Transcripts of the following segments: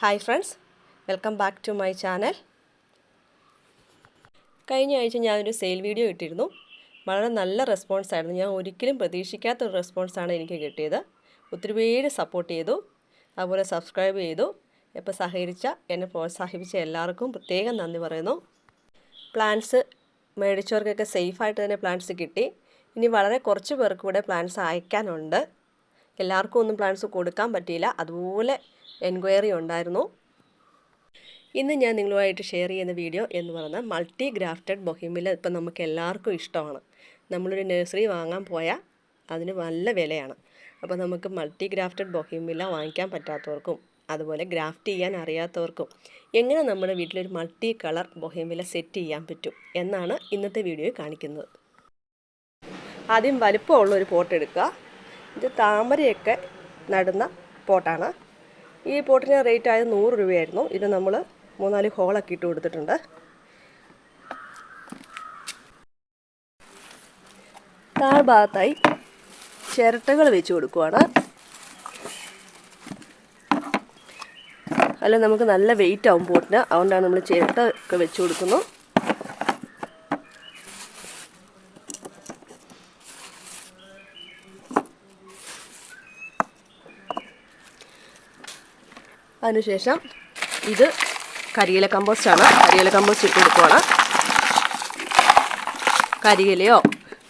Hi friends welcome back to my channel കഴിഞ്ഞ ആഴ്ച ഞാനൊരു സെയിൽ വീഡിയോ ഇട്ടിരുന്നു. വളരെ നല്ല റെസ്പോൺസ് ആയിരുന്നു. ഞാൻ ഒരിക്കലും പ്രതീക്ഷിക്കാത്ത ഒരു റെസ്പോൺസാണ് എനിക്ക് കിട്ടിയത്. ഒത്തിരി പേര് സപ്പോർട്ട് ചെയ്തു. അതുപോലെ സബ്സ്ക്രൈബ് ചെയ്തു. ഇപ്പോൾ സഹകരിച്ച എന്നെ പ്രോത്സാഹിപ്പിച്ച എല്ലാവർക്കും പ്രത്യേകം നന്ദി പറയുന്നു. പ്ലാൻസ് മേടിച്ചവർക്കൊക്കെ സേഫായിട്ട് തന്നെ പ്ലാൻസ് കിട്ടി. ഇനി വളരെ കുറച്ച് പേർക്ക് കൂടെ പ്ലാൻസ് അയക്കാനുണ്ട്. എല്ലാവർക്കും ഒന്നും പ്ലാൻസ് കൊടുക്കാൻ പറ്റിയില്ല. അതുപോലെ എൻക്വയറി ഉണ്ടായിരുന്നു. ഇന്ന് ഞാൻ നിങ്ങളുമായിട്ട് ഷെയർ ചെയ്യുന്ന വീഡിയോ എന്ന് പറഞ്ഞാൽ മൾട്ടി ഗ്രാഫ്റ്റഡ് ബൊഹിമില ഇപ്പം നമുക്ക് എല്ലാവർക്കും ഇഷ്ടമാണ്. നമ്മളൊരു നഴ്സറി വാങ്ങാൻ പോയാൽ അതിന് നല്ല വിലയാണ്. അപ്പോൾ നമുക്ക് മൾട്ടി ഗ്രാഫ്റ്റഡ് ബൊഹിമില വാങ്ങിക്കാൻ പറ്റാത്തവർക്കും അതുപോലെ ഗ്രാഫ്റ്റ് ചെയ്യാൻ അറിയാത്തവർക്കും എങ്ങനെ നമ്മുടെ വീട്ടിലൊരു മൾട്ടി കളർ ബൊഹിമില സെറ്റ് ചെയ്യാൻ പറ്റും എന്നാണ് ഇന്നത്തെ വീഡിയോയിൽ കാണിക്കുന്നത്. ആദ്യം വലുപ്പമുള്ള ഒരു പോട്ട് എടുക്കുക. ഇത് താമരയൊക്കെ നടുന്ന പോട്ടാണ്. ഈ പോട്ടിന് റേറ്റ് ആയത് നൂറ് രൂപയായിരുന്നു. ഇത് നമ്മൾ മൂന്നാൽ ഹോളൊക്കെ ഇട്ട് കൊടുത്തിട്ടുണ്ട്. താഴ്ഭാഗത്തായി ചിരട്ടകൾ വെച്ച് കൊടുക്കുവാണ്. അല്ല നമുക്ക് നല്ല വെയിറ്റ് ആവും പോട്ടിന്. അതുകൊണ്ടാണ് നമ്മൾ ചിരട്ട ഒക്കെ വെച്ച് കൊടുക്കുന്നു. അതിനുശേഷം ഇത് കരിയില കമ്പോസ്റ്റാണ്. കരിയില കമ്പോസ്റ്റ് ഇട്ട് കൊടുക്കുവാണ്. കരിയിലയോ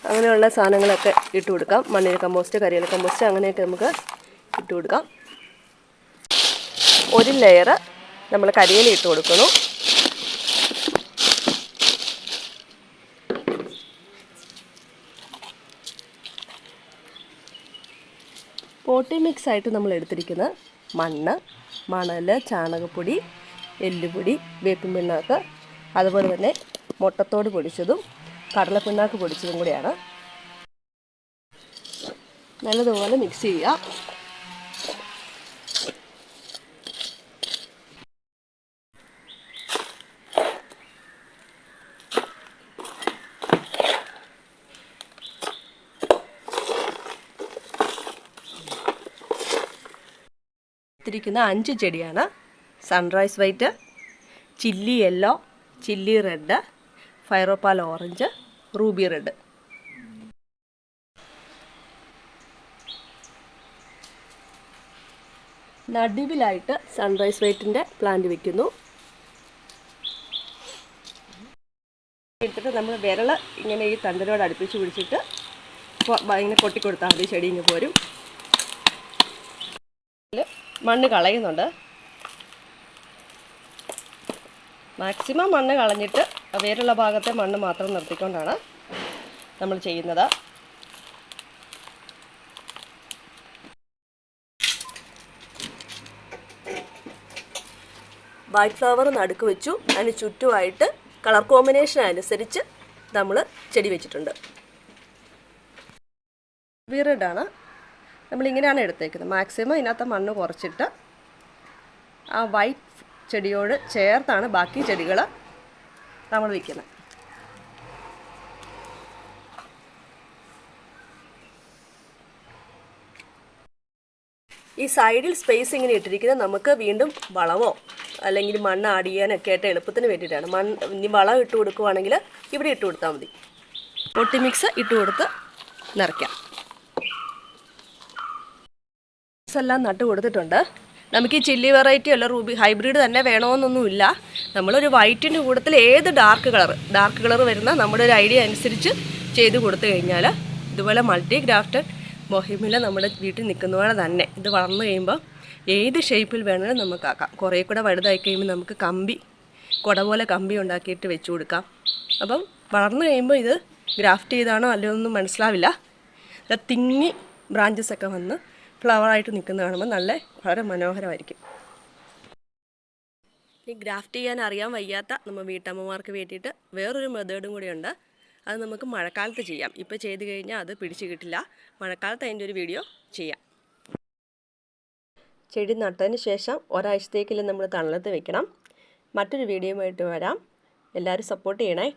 അങ്ങനെയുള്ള സാധനങ്ങളൊക്കെ ഇട്ട് കൊടുക്കാം. മണ്ണിര കമ്പോസ്റ്റ് കരിയില കമ്പോസ്റ്റ് അങ്ങനെയൊക്കെ നമുക്ക് ഇട്ട് കൊടുക്കാം. ഒരു ലെയർ നമ്മൾ കരിയില ഇട്ട് കൊടുക്കുന്നു. പോട്ടി മിക്സ് ആയിട്ട് നമ്മൾ എടുത്തിരിക്കുന്നത് മണ്ണ് മണൽ ചാണകപ്പൊടി എല്ലുപൊടി വേപ്പിൻ പിണ്ണാക്ക് അതുപോലെ തന്നെ മുട്ടത്തോട് പൊടിച്ചതും കടലപ്പിണ്ണാക്ക് പൊടിച്ചതും കൂടിയാണ്. നല്ലതുപോലെ മിക്സ് ചെയ്യുക. എടുത്തിരിക്കുന്ന അഞ്ച് ചെടിയാണ്. Sunrise white chilli yellow chilli red fire opal orange ruby red നടുവിലായിട്ട് sunrise വൈറ്റിന്റെ പ്ലാന്റ് വെക്കുന്നു. എടുത്തിട്ട് നമ്മൾ വിരൽ ഇങ്ങനെ ഈ തണ്ടിനോട് അടുപ്പിച്ച് പിടിച്ചിട്ട് ഇങ്ങനെ കൊട്ടിക്കൊടുത്താൽ മതി ചെടി ഇങ്ങ് പോരും. മണ്ണ് കളയുന്നുണ്ട്. മാക്സിമം മണ്ണ് കളഞ്ഞിട്ട് വേരുള്ള ഭാഗത്തെ മണ്ണ് മാത്രം നിർത്തിക്കൊണ്ടാണ് നമ്മൾ ചെയ്യുന്നത്. വൈറ്റ് ഫ്ലവർ നടുക്ക് വെച്ചു. അതിന് ചുറ്റുമായിട്ട് കളർ കോമ്പിനേഷൻ അനുസരിച്ച് നമ്മൾ ചെടി വെച്ചിട്ടുണ്ട്. വീറഡാണ് നമ്മളിങ്ങനെയാണ് എടുത്തേക്കുന്നത്. മാക്സിമം ഇതിനകത്ത് മണ്ണ് കുറച്ചിട്ട് ആ വൈറ്റ് ചെടിയോട് ചേർത്താണ് ബാക്കി ചെടികൾ നമ്മൾ വയ്ക്കുന്നത് ഈ സൈഡിൽ സ്പേസ് ഇങ്ങനെ ഇട്ടിരിക്കുന്നത് നമുക്ക് വീണ്ടും വളവോ അല്ലെങ്കിൽ മണ്ണ് ആഡ് ചെയ്യാനൊക്കെ ആയിട്ട് എളുപ്പത്തിന് വേണ്ടിയിട്ടാണ്. മണ്ണ് ഇനി വളം ഇട്ട് കൊടുക്കുവാണെങ്കിൽ ഇവിടെ ഇട്ട് കൊടുത്താൽ മതി. ഒട്ടിമിക്സ് ഇട്ട് കൊടുത്ത് നിറയ്ക്കാം. എല്ലാം നട്ട് കൊടുത്തിട്ടുണ്ട്. നമുക്ക് ഈ ചില്ലി വെറൈറ്റി അല്ല റൂബി ഹൈബ്രിഡ് തന്നെ വേണമെന്നൊന്നുമില്ല. നമ്മളൊരു വൈറ്റിന്റെ കൂട്ടത്തിൽ ഏത് ഡാർക്ക് കളർ ഡാർക്ക് കളർ വരുന്ന നമ്മുടെ ഒരു ഐഡിയ അനുസരിച്ച് ചെയ്ത് കൊടുത്തു കഴിഞ്ഞാൽ ഇതുപോലെ മൾട്ടി ഗ്രാഫ്റ്റഡ് ബൊഹിമില നമ്മുടെ വീട്ടിൽ നിൽക്കുന്ന പോലെ തന്നെ. ഇത് വളർന്നു കഴിയുമ്പോൾ ഏത് ഷേപ്പിൽ വേണമെങ്കിലും നമുക്കാക്കാം കുറേ കൂടെ വലുതായി കഴിയുമ്പോൾ നമുക്ക് കമ്പി കുട പോലെ കമ്പി ഉണ്ടാക്കിയിട്ട് വെച്ച് കൊടുക്കാം. അപ്പം വളർന്നു കഴിയുമ്പോൾ ഇത് ഗ്രാഫ്റ്റ് ചെയ്താണോ അല്ലയോ ഒന്നും മനസ്സിലാവില്ല. തിങ്ങി ബ്രാഞ്ചസ് ഒക്കെ വന്ന് ഫ്ലവറായിട്ട് നിൽക്കുന്ന കാണുമ്പോൾ നല്ല വളരെ മനോഹരമായിരിക്കും. ഈ ഗ്രാഫ്റ്റ് ചെയ്യാൻ അറിയാൻ വയ്യാത്ത നമ്മൾ വീട്ടമ്മമാർക്ക് വേണ്ടിയിട്ട് വേറൊരു മെത്തേഡും കൂടിയുണ്ട്. അത് നമുക്ക് മഴക്കാലത്ത് ചെയ്യാം. ഇപ്പോൾ ചെയ്ത് കഴിഞ്ഞാൽ അത് പിടിച്ചു കിട്ടില്ല. മഴക്കാലത്ത് അതിന്റെ ഒരു വീഡിയോ ചെയ്യാം. ചെടി നട്ടതിന് ശേഷം ഒരാഴ്ചത്തേക്കെല്ലാം നമ്മൾ തണലത്ത് വെക്കണം. മറ്റൊരു വീഡിയോയുമായിട്ട് വരാം. എല്ലാവരും സപ്പോർട്ട് ചെയ്യണേ.